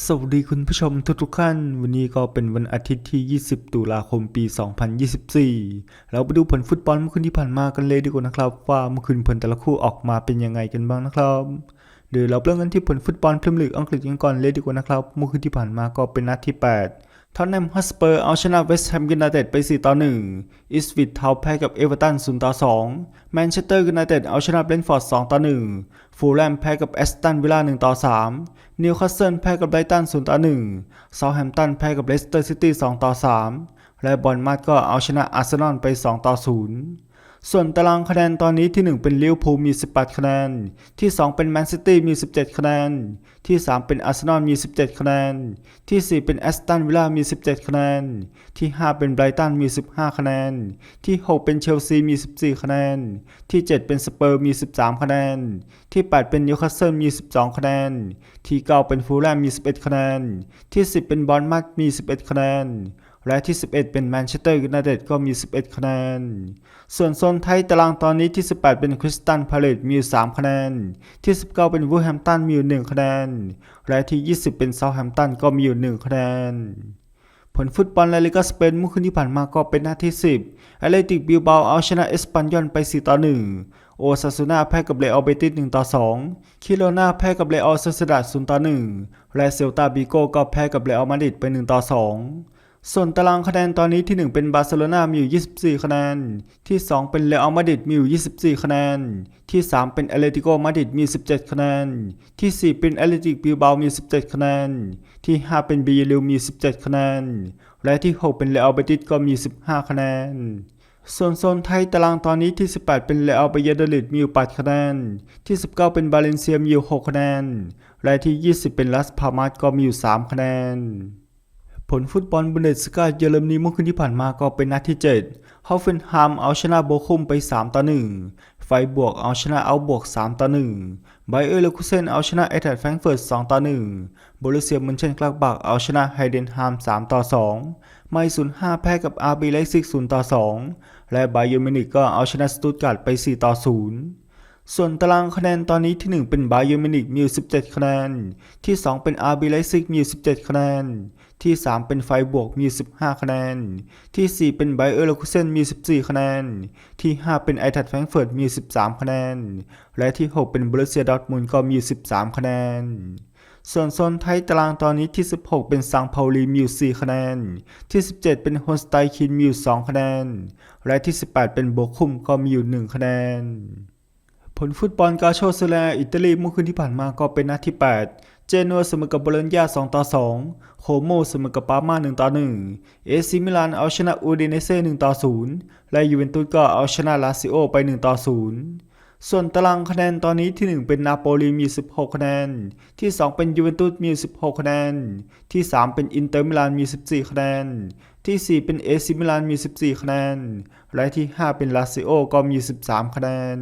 สวัสดีคุณผู้ชมทุกๆท่าน วันนี้ก็เป็นวันอาทิตย์ที่ 20 ตุลาคมปี 2024 เราไปดูผลฟุตบอลเมื่อคืนที่ผ่านมากันเลยดีกว่านะครับ ว่าเมื่อคืนผลแต่ละคู่ออกมาเป็นยังไงกันบ้างนะครับเดี๋ยวเราเริ่มกันที่ผลฟุตบอลพรีเมียร์ลีกอังกฤษกันก่อนเลยดีกว่านะครับ เมื่อคืนที่ผ่านมาก็เป็นนัดที่ 8 ท็อตแนมฮอตสเปอร์เอาชนะเวสต์แฮมยูไนเต็ดไป 4 ต่อ 1 อิสวิทเทาแพ้กับเอเวอร์ตัน 0 ต่อ 2 แมนเชสเตอร์ยูไนเต็ดเอาชนะเบรนฟอร์ด 2 ต่อ 1 ฟูลแลมแพ้กับแอสตันวิลล่า 1 ต่อ 3 นิวคาสเซิลแพ้กับไบรตัน 0 ต่อ 1 เซาท์แฮมตันแพ้กับเลสเตอร์ซิตี้ 2 ต่อ 3 และบอลมาดก็เอาชนะอาร์เซนอลไป 2 ต่อ 0 ส่วนตารางคะแนนตอนนี้ที่ 1 เป็นลิเวอร์พูลมี 18 คะแนน ที่ 2 เป็นแมนซิตี้มี 17 คะแนน ที่ 3 เป็นอาร์เซนอลมี 17 คะแนน ที่ 4 เป็นแอสตันวิลล่ามี 17 คะแนน ที่ 5 เป็นไบรตันมี 15 คะแนน ที่ 6 เป็นเชลซีมี 14 คะแนน ที่ 7 เป็นสเปอร์มี 13 คะแนน ที่ 8 เป็นนิวคาสเซิลมี 12 คะแนน ที่ 9 เป็นฟูลแลมมี 11 คะแนน ที่ 10 เป็นบอลมัดมี 11 คะแนน และที่ 11 เป็นแมนเชสเตอร์ยูไนเต็ดก็มี 11 คะแนน ส่วนโซนไทยตารางตอนนี้ที่ 18 เป็นคริสตันพาเลตมีอยู่3คะแนน ที่ 19 เป็นวูแฮมตันมีอยู่ 1 คะแนน และที่ 20 เป็นเซาท์แฮมตันก็มีอยู่ 1 คะแนน ผลฟุตบอลลาลิกาสเปนเมื่อคืนที่ผ่านมาก็เป็นหน้าที่ 10แอตเลติกบิลบาเอาชนะเอสปันยอนไป 4 ต่อ 1โอซาซูนาแพ้กับเรอัลเบติส1ต่อ2คิโรนาแพ้กับเรอัลโซเซดาด0ต่อ1และเซลตาบิโกก็แพ้กับเรอัลมาดริดไป1ต่อ2 ส่วนตารางคะแนนตอนนี้ที่ 1 เป็นบาร์เซโลนามีอยู่ 24 คะแนน ที่ 2 เป็นเรอัลมาดริดมีอยู่ 24 คะแนน ที่ 3 เป็นแอเลติโกมาดริดมี 17 คะแนน ที่ 4 เป็นแอเลติกบิลบามี 17 คะแนน ที่ 5 เป็นบีเยลิวมี 17 คะแนน และที่ 6 เป็นเรอัลเบติสก็มี 15 คะแนนส่วนโซนไทยตารางตอนนี้ที่ 18 เป็นเรอัลเบเยเดลิดมีอยู่8คะแนน ที่ 19 เป็นบาเลนเซียมีอยู่ 6 คะแนน และที่ 20 เป็นลัสพามาสก็มีอยู่ 3 คะแนน ผลฟุตบอลบุนเดสกาเยอรมนีเมื่อคืนที่ผ่านมาก็เป็นนัดที่7ฮอฟเฟนฮัมเอาชนะโบคุมไป 3 ต่อ 1 ไฟบวกเอาชนะเอาบวก 3 ต่อ 1 ไบเออร์เลคุเซนเอาชนะเอเทดแฟรงเฟิร์ต 2 ต่อ 1 โบรุเซียมุนเชนกลากบักเอาชนะไฮเดนฮาม 3 ต่อ 2 ไมซุน5แพ้กับอาร์บีไลซิก 0 ต่อ 2 และไบเยอร์มินิกก็เอาชนะสตุตการ์ดไป 4 ต่อ 0 ส่วนตารางคะแนนตอนนี้ที่ 1 เป็นบาเยอร์มินิกมีอยู่17 คะแนน ที่ 2 เป็นอาร์บีไลซิกมีอยู่17 คะแนน ที่ 3 เป็นไฟบวกมี15 คะแนน ที่ 4 เป็นไบเออร์เลคุเซนมี14 คะแนน ที่ 5 เป็นไอทัดแฟรงเฟิร์ตมี13 คะแนน และที่ 6 เป็นบรูเซียดอทมุนก็มี13 คะแนนส่วนโซนไทยตารางตอนนี้ที่ 16 เป็นซังเปาลีมีอยู่4คะแนน ที่ 17 เป็นโฮสไตคินมีอยู่2คะแนน และที่ 18 เป็นโบคุมก็มีอยู่ 1 คะแนน ผลฟุตบอลกาโชเซเลอาอิตาลีเมื่อคืนที่ผ่านมาก็เป็นนัดที่ 8 เจนัวเสมอกับโบโลญญา2ต่อ2โคโมเสมอกับปาร์มา1ต่อ1เอซิมิลานเอาชนะอูดิเนเซ่1ต่อ0และยูเวนตุสก็เอาชนะลาซิโอไป1ต่อ0ส่วนตารางคะแนนตอนนี้ที่ 1 เป็นนาโปลีมี 16 คะแนน ที่ 2 เป็นยูเวนตุสมี 16 คะแนน ที่ 3 เป็นอินเตอร์มิลานมี 14 คะแนน ที่ 4 เป็นเอซิมิลานมี 14 คะแนน และที่ 5 เป็นลาซิโอก็มี 13 คะแนน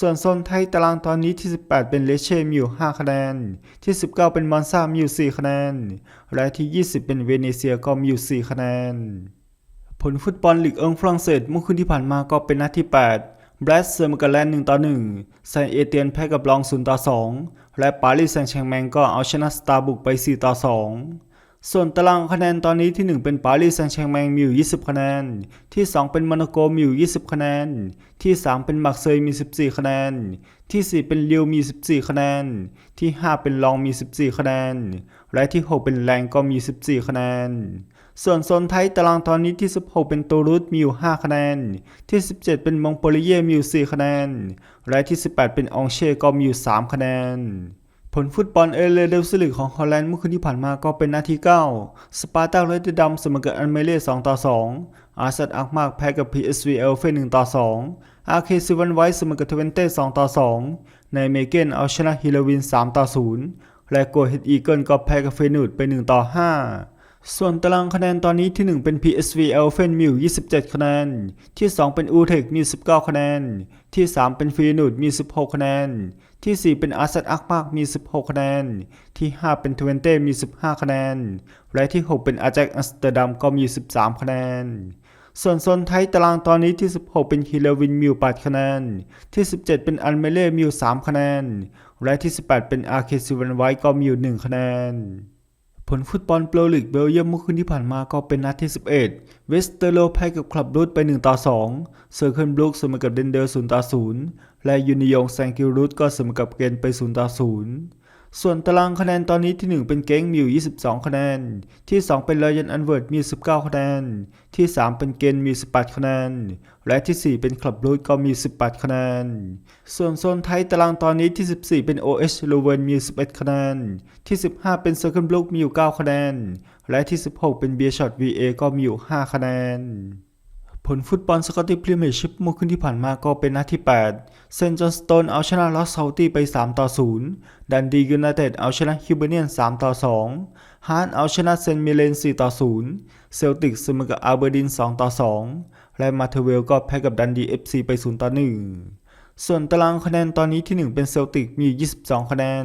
ส่วนโซนไทยตารางตอนนี้ที่ 18 เป็นเลเช่มีอยู่ 5 คะแนน ที่ 19 เป็นมอนซามีอยู่ 4 คะแนน และที่ 20 เป็นเวเนเซียก็มีอยู่ 4 คะแนน ผลฟุตบอลลีกเอิงฝรั่งเศสเมื่อคืนที่ผ่านมาก็เป็นนัดที่8บรัสเซอร์มกับแลนด์1ต่อ1ไซเอเตียนแพ้กับลอง 0 ต่อ 2 และปารีสแซงต์แชร์แมงก็เอาชนะสตาร์บุกไป 4 ต่อ 2 ส่วนตารางคะแนนตอนนี้ที่ 1 เป็นปารีสแซงต์แชร์แมงมีอยู่20 คะแนน ที่ 2 เป็นโมนาโกมีอยู่ 20 คะแนน ที่ 3 เป็นมักเซยมี 14 คะแนน ที่ 4 เป็นเลิวมี 14 คะแนน ที่ 5 เป็นลองมี 14 คะแนน และที่ 6 เป็นแรงก็มี 14 คะแนน ส่วนโซนไทยตารางตอนนี้ที่ 16 เป็นโตรุสมีอยู่ 5 คะแนน ที่ 17 เป็นมองโปลีเย่มีอยู่ 4 คะแนน และที่ 18 เป็นองเช่ก็มีอยู่ 3 คะแนน ผลฟุตบอลเอเลเดลซิลิกของฮอลแลนด์เมื่อคืนที่ผ่านมาก็เป็นนาที9สปาร์ตาเลดดัมเสมอกับอันเมเล่2ต่อ 2 อาร์เซนอักมากแพ้กับ PSV เอลเฟน1ต่อ 2 อาร์เคซิวันไวท์เสมอกับเทเวนเต้2ต่อ 2 ในเมเกนเอาชนะฮิลวิน3ต่อ 0 และโกเฮดอีเกิลก็แพ้กับเฟนูดไป1ต่อ 5 ส่วนตารางคะแนนตอนนี้ที่ 1 เป็น PSV เอลเฟนมีอยู่27 คะแนน ที่ 2 เป็นอูเทคมี 19 คะแนน ที่ 3 เป็นฟีนูดมี 16 คะแนน ที่ 4 เป็นอาร์เซนอักมากมี 16 คะแนน ที่ 5 เป็นทเวนเต้มี 15 คะแนน และที่ 6 เป็นอาแจ็คอัมสเตอร์ดัมก็มี 13 คะแนน ส่วนโซนไทยตารางตอนนี้ที่ 16 เป็นฮิเลวินมิว8คะแนน ที่ 17 เป็นอันเมเล่มิว3คะแนน และที่ 18 เป็นอาร์เคซิวันไวก็มีอยู่1คะแนน ผลฟุตบอลโปรลีกเบลเยียมเมื่อคืนที่ผ่านมาก็เป็นนัดที่ 11 เวสเตอร์โลแพ้กับคลับรูดไป 1 ต่อ 2 เซอร์เคิลบลูกเสมอกับเดนเดอร์0ต่อ 0 และยูนิยงแซงกิลรูดก็เสมอกับเกนไป 0 ต่อ 0 ส่วนตารางคะแนนตอนนี้ที่ 1 เป็นเก้งมีอยู่ 22 คะแนน ที่ 2 เป็นรอยันอันเวิร์ดมี 19 คะแนน ที่ 3 เป็นเกนมี 18 คะแนน และที่ 4 เป็นคลับรูทก็มี 18 คะแนน ส่วนโซนไทยตารางตอนนี้ที่ 14 เป็น OH ลูเวนมี 11 คะแนน ที่ 15 เป็นเซอร์เคิลบลูมีอยู่ 9 คะแนน และที่ 16 เป็นเบียร์ช็อต VA ก็มีอยู่ 5 คะแนน ผลฟุตบอลสกอตติพรีเมียร์ชิพเมื่อคืนที่ผ่านมาก็เป็นนัดที่ 8 เซนต์จอนสโตนเอาชนะลอสเซาตี้ไป 3 ต่อ 0 ดันดียูไนเต็ดเอาชนะฮิวเบเนียน 3 ต่อ 2 ฮาร์ดเอาชนะเซนมิเลน 4 ต่อ 0 เซลติกเสมอกับอาร์เบอร์ดิน 2 ต่อ 2 และมาเทเวลก็แพ้กับดันดีเอฟซีไป 0 ต่อ 1 ส่วนตารางคะแนนตอนนี้ที่ 1 เป็นเซลติกมีอยู่ 22 คะแนน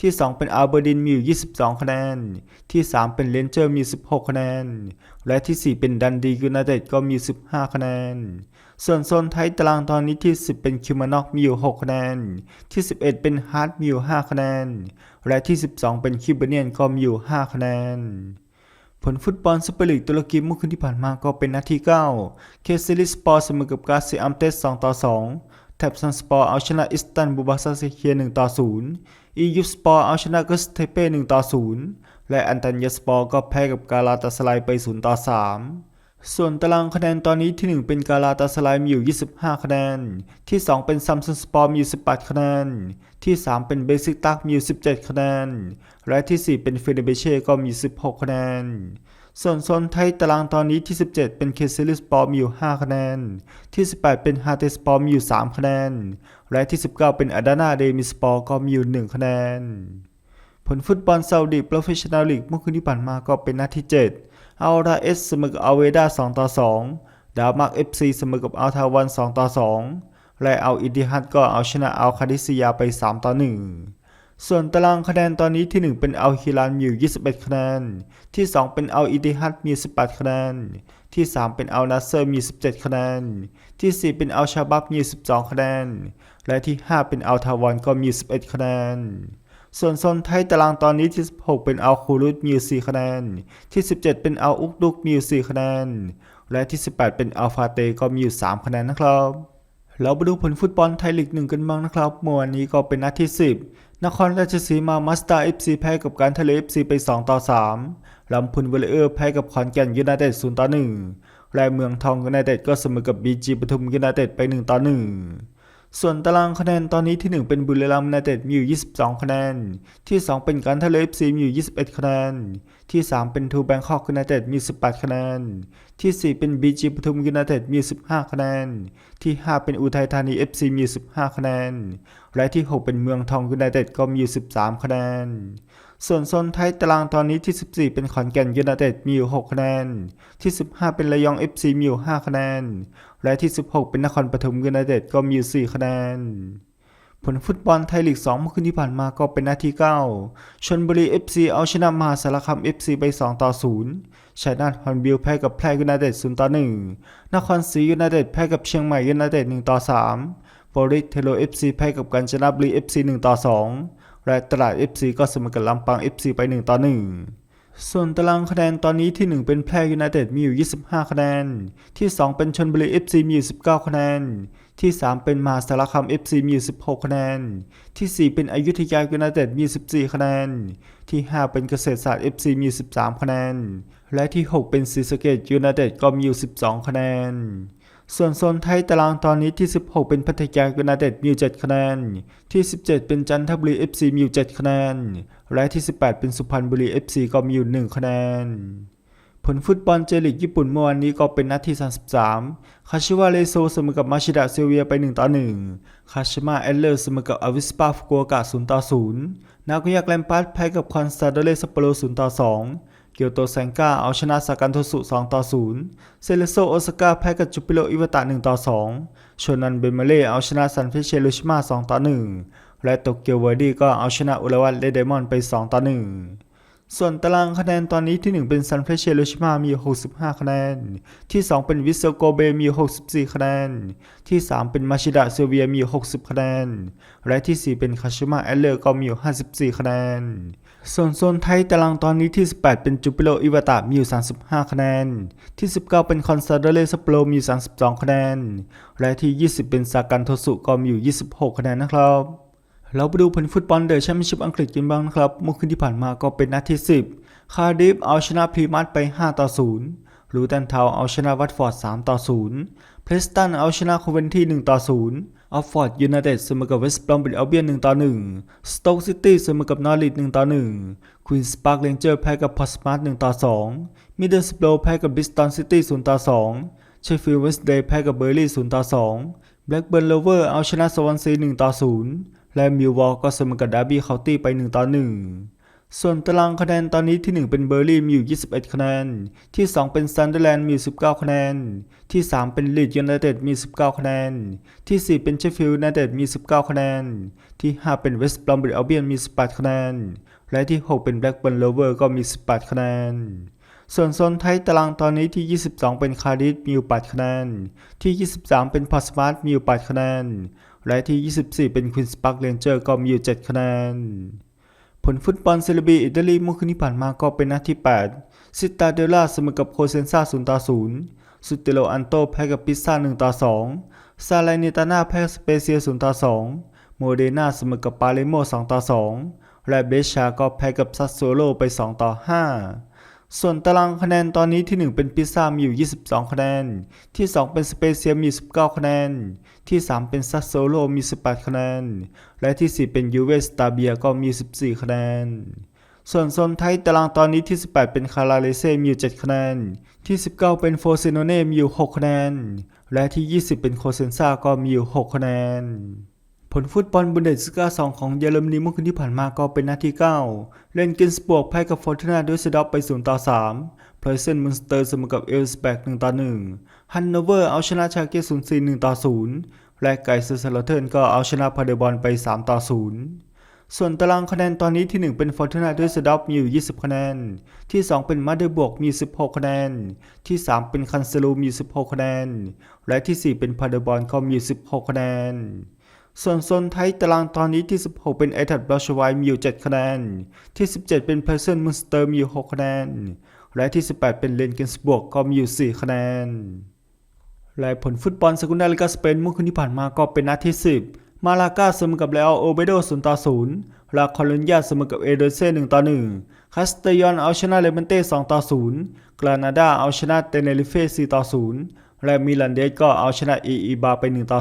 ที่ 2 เป็นอาร์เบอร์ดินมีอยู่ 22 คะแนน ที่ 3 เป็นเลนเจอร์มี 16 คะแนน และที่ 4 เป็นดันดียูไนเต็ดก็มี 15 คะแนน ส่วนโซนไทยตารางตอนนี้ที่ 10 เป็นคิวมานอกมีอยู่ 6 คะแนน ที่ 11 เป็นฮาร์ดมีอยู่ 5 คะแนน และที่ 12 เป็นคิวเบเนียนก็มีอยู่ 5 คะแนนผลฟุตบอลซุปเปอร์ลีกตุรกีเมื่อคืนที่ผ่านมาก็เป็นนัดที่ 9 เคซิลิสปอร์เสมอกับกาซิอัมเตส2ต่อ 2 แท็บซันสปอร์เอาชนะอิสตันบูบาซาเซเคีย1ต่อ0อียิปต์สปอร์เอาชนะกัสเทเป้1ต่อ0และอันตันยาสปอร์ก็แพ้กับกาลาตาสไลไป0ต่อ3ส่วนตารางคะแนนตอนนี้ที่ 1 เป็นกาลาตาสไลมีอยู่ 25 คะแนน ที่ 2 เป็นซัมซุงสปอร์มีอยู่ 18 คะแนน ที่ 3 เป็นเบซิกตักมีอยู่ 17 คะแนน และที่ 4 เป็นเฟเดเบเช่ก็มี 16 คะแนน ส่วนโซนไทยตารางตอนนี้ที่ 17 เป็นเคซิลิสปอร์มีอยู่ 5 คะแนน ที่ 18 เป็นฮาเตสปอร์มีอยู่ 3 คะแนน และที่ 19 เป็นอาดานาเดมิสปอร์ก็มีอยู่ 1 คะแนน ผลฟุตบอลซาอุดีโปรเฟชชั่นแนลลีกเมื่อคืนที่ผ่านมาก็เป็นนัดที่ 7 อัลราเอสเสมอกับอัลเวดา 2 ต่อ 2 ดามักเอฟซีเสมอกับอัลทาวัน 2 ต่อ 2 และอัลอิติฮัดก็เอาชนะอัลคาดิซิยาไป 3 ต่อ 1 ส่วนตารางคะแนนตอนนี้ที่ 1 เป็นอัลฮิลานมีอยู่ 21 คะแนน ที่ 2 เป็นอัลอิติฮัดมี 18 คะแนน ที่ 3 เป็นอัลนัสเซอร์มี 17 คะแนน ที่ 4 เป็นอัลชาบับมี 12 คะแนน และที่ 5 เป็นอัลทาวันก็มี 11 คะแนน ส่วนโซนไทยตารางตอนนี้ที่ 16 เป็นอัลคูรุตมี 4 คะแนน ที่ 17 เป็นอัลอุกดุกมี 4 คะแนน และที่ 18 เป็นอัลฟาเตก็มีอยู่ 3 คะแนนนะครับ เรามาดูผลฟุตบอลไทยลีกหนึ่งกันบ้างนะครับ เมื่อวานนี้ก็เป็นนัดที่ 10 นครราชสีมามาสเตอร์เอฟซีแพ้กับการทะเลเอฟซีไป2ต่อ3ลำพูนเวลเลอร์แพ้กับขอนแก่นยูไนเต็ด0ต่อ1และเมืองทองยูไนเต็ดก็เสมอกับบีจีปทุมยูไนเต็ดไป1ต่อ1 ส่วนตารางคะแนนตอนนี้ที่ 1 เป็นบุรีรัมย์ยูไนเต็ดมีอยู่ 22 คะแนน ที่ 2 เป็นการทะเลเอฟซีมีอยู่ 21 คะแนน ที่ 3 เป็นทูแบงคอกยูไนเต็ดมี 18 คะแนน ที่ 4 เป็นบีจีปทุมยูไนเต็ดมี 15 คะแนน ที่ 5 เป็นอุทัยธานีเอฟซีมี 15 คะแนน และที่ 6 เป็นเมืองทองยูไนเต็ดก็มี 13 คะแนน ส่วนโซนไทยตารางตอนนี้ที่ 14 เป็นขอนแก่นยูไนเต็ดมีอยู่ 6 คะแนน ที่ 15 เป็นระยอง FC มีอยู่ 5 คะแนน และที่ 16 เป็นนครปฐมยูไนเต็ดก็มีอยู่ 4 คะแนน ผลฟุตบอลไทยลีก 2 เมื่อคืนที่ผ่านมาก็เป็นนาที9ชนบุรี FC เอาชนะมหาสารคาม FC ไป 2 ต่อ 0ชัยนาทฮอนบิลแพ้กับแพร่ยูไนเต็ด 0 ต่อ 1 นครศรียูไนเต็ดแพ้กับเชียงใหม่ยูไนเต็ด 1 ต่อ3บริสเทโล FC แพ้กับกาญจนบุรี FC 1 ต่อ 2 และตลาด FC ก็เสมอกับลำปาง FC ไป 1 ต่อ 1 ส่วนตารางคะแนนตอนนี้ที่ 1 เป็นแพร่ยูไนเต็ดมีอยู่ 25 คะแนน ที่ 2 เป็นชนบุรี FC มีอยู่ 19 คะแนน ที่ 3 เป็นมหาสารคาม FC มีอยู่ 16 คะแนน ที่ 4 เป็นอยุธยายูไนเต็ดมี 14 คะแนน ที่ 5 เป็นเกษตรศาสตร์ FC มี 13 คะแนน และที่ 6 เป็นศรีสะเกดยูไนเต็ดก็มีอยู่ 12 คะแนน ส่วนโซนไทยตารางตอนนี้ที่ 16 เป็นพัทยายูไนเต็ดมีอยู่7คะแนน ที่ 17 เป็นจันทบุรี FC มีอยู่7คะแนน และที่ 18 เป็นสุพรรณบุรี FC ก็มีอยู่ 1 คะแนน ผลฟุตบอลเจลีกญี่ปุ่นเมื่อวานนี้ก็เป็นนัดที่ 33 คาชิวาเรโซเสมอกับมาชิดะเซเวียไป 1 ต่อ 1 คาชิมาเอลเลอร์เสมอกับอาวิสปาฟุกุโอกะ0ต่อ0นาโกย่าแกลมปัสแพ้กับคอนสตาโดเลซปโปโร0ต่อ2 เกียวโตแซงก้าเอาชนะซากันโทสุ 2 ต่อ 0 เซเลโซโอซาก้าแพ้กับจูปิโรอิวตะ 1 ต่อ 2 โชนันเบเมเล่เอาชนะซันเฟเชโรชิมา 2 ต่อ 1 และโตเกียวเวอร์ดี้ก็เอาชนะอุระวันเลเดมอนไป 2 ต่อ 1 ส่วนตารางคะแนนตอนนี้ที่ 1 เป็นซันเฟเชโรชิมามี 65 คะแนน ที่ 2 เป็นวิเซโกเบมี 64 คะแนน ที่ 3 เป็นมาชิดะเซเวียมี 60 คะแนน และที่ 4 เป็นคาชิมาแอลเลอร์ก็มี 54 คะแนน ส่วนโซนไทยตารางตอนนี้ที่ 18 เป็นจูปิโรอิวาตะมีอยู่ 35 คะแนน ที่ 19 เป็นคอนซาโดเรสโปรมีอยู่ 32 คะแนน และที่ 20 เป็นซากันโทสุก็มีอยู่ 26 คะแนนนะครับ เราไปดูผลฟุตบอลเดอะแชมเปี้ยนชิพอังกฤษกันบ้างนะครับ เมื่อคืนที่ผ่านมาก็เป็นนัดที่ 10 คาร์ดิฟเอาชนะพรีมัสไป 5 ต่อ 0 ลูตันทาวเอาชนะวัตฟอร์ด 3 ต่อ 0 เพรสตันเอาชนะโคเวนที่ 1 ต่อ 0 ออฟฟอร์ดยูไนเต็ดเสมอกับเวสต์บรอมบิดอัลเบียน1ต่อ1สโต๊กซิตี้เสมอกับนอริท1ต่อ1ควีนส์ปาร์คเรนเจอร์แพ้กับพอสมาร์ท1ต่อ2มิดเดิลสโปรแพ้กับบิสตันซิตี้0ต่อ2เชฟฟิลด์เวสต์เดย์แพ้กับเบอร์ลี่0ต่อ2แบล็กเบิร์นโลเวอร์เอาชนะสวอนซี1ต่อ0และมิลวอลก็เสมอกับดาร์บี้เคาน์ตี้ไป1ต่อ1 ส่วนตารางคะแนนตอนนี้ที่ 1 เป็นเบอร์ลี่มีอยู่ 21 คะแนน ที่ 2 เป็นซันเดอร์แลนด์มีอยู่19 คะแนน ที่ 3 เป็นลีดยูไนเต็ดมี 19 คะแนน ที่ 4 เป็นเชฟฟิลด์ยูไนเต็ดมี 19 คะแนน ที่ 5 เป็นเวสต์บรอมบิดอัลเบียนมี 18 คะแนน และที่ 6 เป็นแบล็กเบิร์นโลเวอร์ก็มี 18 คะแนน ส่วนโซนไทยตารางตอนนี้ที่ 22 เป็นคาร์ดิฟมีอยู่ 8 คะแนน ที่ 23 เป็นพอสมาร์ทมีอยู่ 8 คะแนน และที่ 24 เป็นควีนสปาร์คเรนเจอร์ก็มีอยู่ 7 คะแนน ผลฟุตบอลเซเรบีอิตาลีเมื่อคืนที่ผ่านมาก็เป็นนัดที่ 8 ซิตาเดล่าเสมอกับโคเซนซา0ต่อ0สุเตโลอันโตแพ้กับปิซซ่า1ต่อ2ซาลาเนตาน่าแพ้สเปเซีย0ต่อ2โมเดนาเสมอกับปาเลโม2ต่อ2และเบชาก็แพ้กับซัสโซโลไป2ต่อ5ส่วนตารางคะแนนตอนนี้ที่ 1 เป็นพิซซ่ามีอยู่ 22 คะแนน ที่ 2 เป็นสเปเซียมี 19 คะแนน ที่ 3 เป็นซัสโซโลมี 18 คะแนน และที่ 4 เป็นยูเวสตาเบียก็มี 14 คะแนน ส่วนโซนไทยตารางตอนนี้ที่ 18 เป็นคาราเลเซ่มีอยู่ 7 คะแนน ที่ 19 เป็นโฟเซโนเน่มีอยู่ 6 คะแนน และที่ 20 เป็นโคเซนซาก็มีอยู่ 6 คะแนนผลฟุตบอลบุนเดสก้า2ของเยอรมนีเมื่อคืนที่ผ่านมาก็เป็นนัดที่ 9 เล่นกินสบวกแพ้กับฟอร์ตูนาด้วยสดอปไป0ต่อ3เพรเซนมุนสเตอร์เสมอกับเอลสแบก1ต่อ1 ฮันโนเวอร์เอาชนะชาเกศูนย์ส0 4 1ต่อ0และไกเซอร์ซาลเทิร์นก็เอาชนะพาเดบอลไป 3 ต่อ 0 ส่วนตารางคะแนนตอนนี้ที่ 1 เป็นฟอร์ตูนาด้วยสดอปมีอยู่ 20 คะแนน ที่ 2 เป็นมาเดอร์บวกมี 16 คะแนน ที่ 3 เป็นคันเซลูมี 16 คะแนน และที่ 4 เป็นพาเดบอลก็มี 16 คะแนน ส่วนโซนไทยตารางตอนนี้ที่ 16 เป็นไอทัดบลอชไวมีอยู่ 7 คะแนน ที่ 17 เป็นเพร์เซนมุนสเตอร์มีอยู่ 6 คะแนน และที่ 18 เป็นเลนเกนสบวกก็มีอยู่ 4 คะแนน และผลฟุตบอลสกุนดาลิกาสเปนเมื่อคืนที่ผ่านมาก็เป็นนัดที่ 10 มาลากาเสมอกับเลอโอเบโด0ต่อ0ลาคอลอนยาเสมอกับเอเดเซ่1ต่อ1คาสเตยอนเอาชนะเลเมนเต้2ต่อ0กรานาดาเอาชนะเตเนริเฟ่4ต่อ0และมิลันเดสก็เอาชนะอีอีบาไป1ต่อ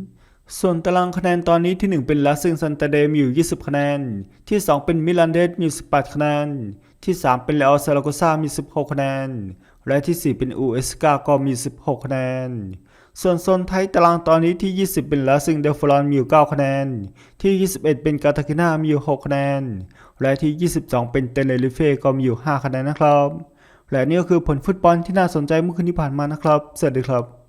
0ส่วนตารางคะแนนตอนนี้ที่ 1 เป็นลาซิงซันตาเดมีอยู่ 20 คะแนน ที่ 2 เป็นมิลันเดสมีอยู่18 คะแนน ที่ 3 เป็นเลอซาราโกซามี 16 คะแนน และที่ 4 เป็นอูเอสกาก็มี 16 คะแนน ส่วนโซนไทยตารางตอนนี้ที่ 20 เป็นลาซิงเดฟลอนมีอยู่ 9 คะแนน ที่ 21 เป็นกาตาคินามีอยู่ 6 คะแนน และที่ 22 เป็นเตเนริเฟ่ก็มีอยู่ 5 คะแนนนะครับ และนี่ก็คือผลฟุตบอลที่น่าสนใจเมื่อคืนที่ผ่านมานะครับ สวัสดีครับ